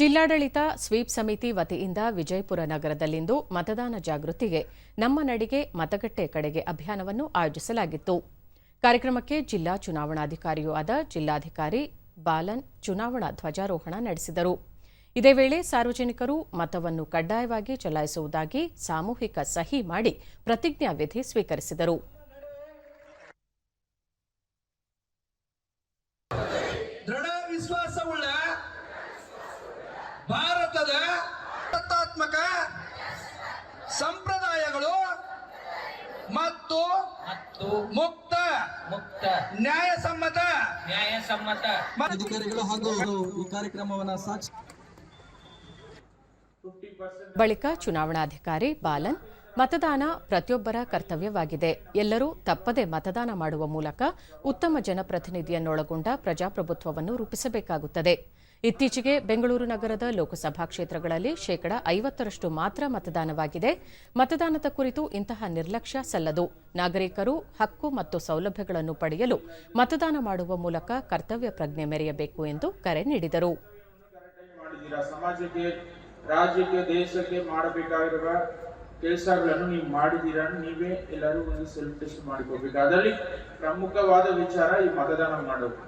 ಜಿಲ್ಲಾಡಳಿತ ಸ್ವೀಪ್ ಸಮಿತಿ ವತಿಯಿಂದ ವಿಜಯಪುರ ನಗರದಲ್ಲಿಂದು ಮತದಾನ ಜಾಗೃತಿಗೆ ನಮ್ಮ ನಡಿಗೆ ಮತಗಟ್ಟೆ ಕಡೆಗೆ ಅಭಿಯಾನವನ್ನು ಆಯೋಜಿಸಲಾಗಿತ್ತು. ಕಾರ್ಯಕ್ರಮಕ್ಕೆ ಜಿಲ್ಲಾ ಚುನಾವಣಾಧಿಕಾರಿಯೂ ಆದ ಜಿಲ್ಲಾಧಿಕಾರಿ ಬಾಲನ್ ಚುನಾವಣಾ ಧ್ವಜಾರೋಹಣ ನಡೆಸಿದರು. ಇದೇ ವೇಳೆ ಸಾರ್ವಜನಿಕರು ಮತವನ್ನು ಕಡ್ಡಾಯವಾಗಿ ಚಲಾಯಿಸುವುದಾಗಿ ಸಾಮೂಹಿಕ ಸಹಿ ಮಾಡಿ ಪ್ರತಿಜ್ಞಾವಿಧಿ ಸ್ವೀಕರಿಸಿದರು. ಸತ್ತಾತ್ಮಕ ಸಂಪ್ರದಾಯಗಳು ಮತ್ತು ಮತ್ತು ಮುಕ್ತ ಮುಕ್ತ ನ್ಯಾಯಸಮ್ಮತ. ನ್ಯಾಯಸಮ್ಮತ. ಅಧಿಕಾರಿಗಳು ಹಾಗೂ ಈ ಕಾರ್ಯಕ್ರಮವನ್ನು ಸಾಕ್ಷಿ ಬಳಿಕ ಚುನಾವಣಾಧಿಕಾರಿ ಬಾಲನ್ ಮತದಾನ ಪ್ರತಿಯೊಬ್ಬರ ಕರ್ತವ್ಯವಾಗಿದೆ. ಎಲ್ಲರೂ ತಪ್ಪದೆ ಮತದಾನ ಮಾಡುವ ಮೂಲಕ ಉತ್ತಮ ಜನಪ್ರತಿನಿಧಿಯನ್ನೊಳಗೊಂಡ ಪ್ರಜಾಪ್ರಭುತ್ವವನ್ನು ರೂಪಿಸಬೇಕಾಗುತ್ತದೆ. ಇತ್ತೀಚೆಗೆ ಬೆಂಗಳೂರು ನಗರದ ಲೋಕಸಭಾ ಕ್ಷೇತ್ರಗಳಲ್ಲಿ ಶೇಕಡ ಐವತ್ತರಷ್ಟು ಮಾತ್ರ ಮತದಾನವಾಗಿದೆ. ಮತದಾನದ ಕುರಿತು ಇಂತಹ ನಿರ್ಲಕ್ಷ್ಯ ಸಲ್ಲದು. ನಾಗರಿಕರು ಹಕ್ಕು ಮತ್ತು ಸೌಲಭ್ಯಗಳನ್ನು ಪಡೆಯಲು ಮತದಾನ ಮಾಡುವ ಮೂಲಕ ಕರ್ತವ್ಯ ಪ್ರಜ್ಞೆ ಮೆರೆಯಬೇಕು ಎಂದು ಕರೆ ನೀಡಿದರು. ಕೆಲಸಗಳನ್ನು ನೀವು ಮಾಡಿದ್ದೀರಾ ನೀವೇ ಎಲ್ಲರೂ ಒಂದು ಅದರಲ್ಲಿ ಪ್ರಮುಖವಾದ ವಿಚಾರ ಈ ಮತದಾನ ಮಾಡೋದು.